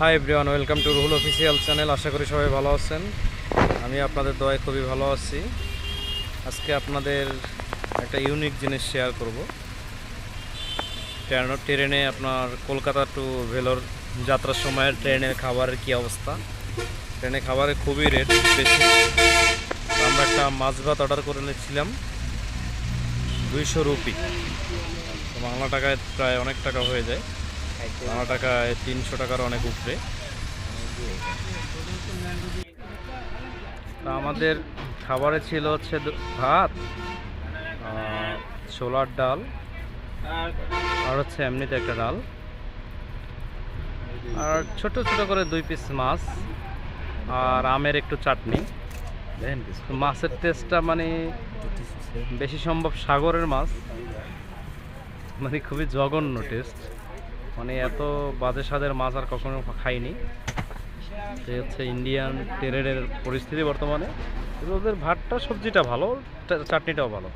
Hi everyone welcome to Ruhul official channel আশা করি সবাই ভালো আছেন। আমি আপনাদের দয়ায় খুবই ভালো আছি। আজকে আপনাদের একটা ইউনিক জিনিস শেয়ার করব। ট্রেন ট্রেনে আপনার কলকাতা টু ভেলোর যাত্রার সময় ট্রেনের খাবারের কি অবস্থা? ট্রেনে খাবারের খুবই রেট বেশি। আমরা একটা মাছ ভাত অর্ডার করে নিচ্ছিলাম দুইশো রুপি। বাংলা টাকায় প্রায় অনেক টাকা হয়ে যায়। টাকায় তিনশো টাকার অনেক উপরে। আমাদের খাবারে ছিল হচ্ছে ভাত ছোলার ডাল, আর হচ্ছে এমনিতে একটা ডাল। আর ছোট ছোট করে দুই পিস মাছ, আর আমের একটু চাটনি। মাছের টেস্টটা মানে বেশি সম্ভব সাগরের মাছ মানে খুবই জঘন্য টেস্ট। মানে এত বাজে স্বাদের মাছ আর কখনো খাইনি। তো হচ্ছে ইন্ডিয়ান টেরেডের পরিস্থিতি বর্তমানে। ওদের ভাতটা, সবজিটা ভালো চাটনিটাও ভালো।